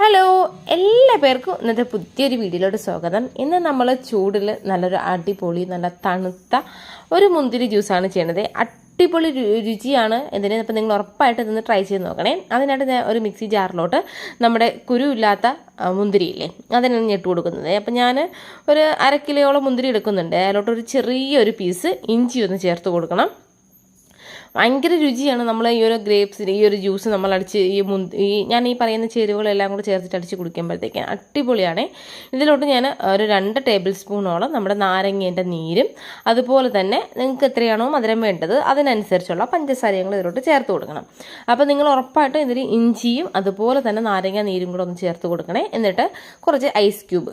Hello എല്ലാ പേർക്കും ഇന്നത്തെ പുതിയൊരു വീഡിയോയിലോട്ട് സ്വാഗതം. ഇന്ന് നമ്മൾ ചൂടിൽ നല്ലൊരു അടിപൊളി നല്ല തണുത്ത ഒരു മുന്തിരി ജ്യൂസാണ് ചെയ്യണത് അടിപൊളി രുചിയാണ് ഇതിന്. ഇപ്പം നിങ്ങൾ ഉറപ്പായിട്ട് ഇതൊന്ന് ട്രൈ ചെയ്ത് നോക്കണേ. അതിനായിട്ട് ഞാൻ ഒരു മിക്സി ജാറിലോട്ട് നമ്മുടെ കുരുവില്ലാത്ത മുന്തിരിയില്ലേ അതിനാണ് ഞെട്ട് കൊടുക്കുന്നത്. അപ്പം ഞാൻ ഒരു അര കിലോയോളം മുന്തിരി എടുക്കുന്നുണ്ട്. അതിലോട്ട് ഒരു ചെറിയൊരു പീസ് ഇഞ്ചി ഒന്ന് ചേർത്ത് കൊടുക്കണം. ഭയങ്കര രുചിയാണ് നമ്മൾ ഈ ഒരു ഗ്രേപ്സിന് ഈ ഒരു ജ്യൂസ് നമ്മൾ അടിച്ച് ഈ മുന്ത് ഈ ഞാൻ ഈ പറയുന്ന ചേരുവകളെല്ലാം കൂടി ചേർത്തിട്ട് അടിച്ച് കുടിക്കുമ്പോഴത്തേക്ക് അടിപൊളിയാണ്. ഇതിലോട്ട് ഞാൻ ഒരു രണ്ട് ടേബിൾ സ്പൂണോളം നമ്മുടെ നാരങ്ങേന്റെ നീരും അതുപോലെ തന്നെ നിങ്ങൾക്ക് എത്രയാണോ മധുരം വേണ്ടത് അതിനനുസരിച്ചുള്ള പഞ്ചസാര ഞങ്ങൾ ഇതിലോട്ട് ചേർത്ത് കൊടുക്കണം. അപ്പോൾ നിങ്ങൾ ഉറപ്പായിട്ടും ഇതിൽ ഇഞ്ചിയും അതുപോലെ തന്നെ നാരങ്ങ നീരും കൂടെ ഒന്ന് ചേർത്ത് കൊടുക്കണേ. എന്നിട്ട് കുറച്ച് ഐസ് ക്യൂബ്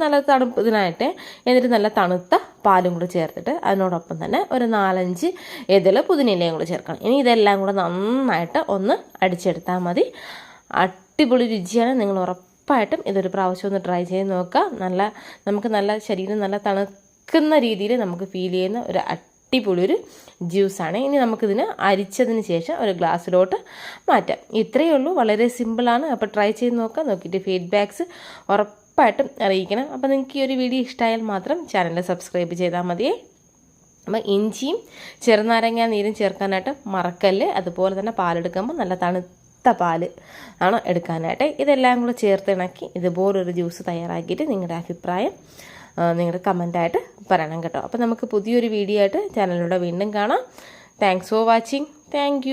നല്ല തണുപ്പ് ഇതിനായിട്ട് എന്നിട്ട് നല്ല തണുത്ത പാലും കൂടി ചേർത്തിട്ട് അതിനോടൊപ്പം തന്നെ ഒരു നാലഞ്ച് ഇതിൽ പുതിനയിലയും കൂടി ചേർക്കണം. ഇനി ഇതെല്ലാം കൂടെ നന്നായിട്ട് ഒന്ന് അടിച്ചെടുത്താൽ മതി. അടിപൊളി രുചിയാണ്. നിങ്ങൾ ഉറപ്പായിട്ടും ഇതൊരു പ്രാവശ്യം ഒന്ന് ട്രൈ ചെയ്ത് നോക്കുക. നല്ല നമുക്ക് നല്ല ശരീരം നല്ല തണുക്കുന്ന രീതിയിൽ നമുക്ക് ഫീൽ ചെയ്യുന്ന ഒരു അടിപൊളി ഒരു ജ്യൂസാണ് ഇനി നമുക്കിതിന് അരിച്ചതിന് ശേഷം ഒരു ഗ്ലാസ്സിലോട്ട് മാറ്റാം. ഇത്രയേ ഉള്ളൂ. വളരെ സിമ്പിളാണ് അപ്പോൾ ട്രൈ ചെയ്ത് നോക്കുക. നോക്കിയിട്ട് ഫീഡ്ബാക്ക്സ് ഉറപ്പായിട്ടും അറിയിക്കണം. അപ്പോൾ നിങ്ങൾക്ക് ഈ ഒരു വീഡിയോ ഇഷ്ടമായാൽ മാത്രം ചാനൽ സബ്സ്ക്രൈബ് ചെയ്താൽ മതിയേ. അപ്പം ഇഞ്ചിയും ചെറുനാരങ്ങ നീരും ചേർക്കാനായിട്ട് മറക്കല്ല്. അതുപോലെ തന്നെ പാലെടുക്കുമ്പോൾ നല്ല തണുത്ത പാൽ ആണ് എടുക്കാനായിട്ട്. ഇതെല്ലാം കൂടെ ചേർത്ത് ഇണക്കി ഇതുപോലൊരു ജ്യൂസ് തയ്യാറാക്കിയിട്ട് നിങ്ങളുടെ അഭിപ്രായം നിങ്ങളുടെ കമന്റായിട്ട് പറയണം കേട്ടോ. അപ്പോൾ നമുക്ക് പുതിയൊരു വീഡിയോ ആയിട്ട് ചാനലിലൂടെ വീണ്ടും കാണാം. Thanks for watching thank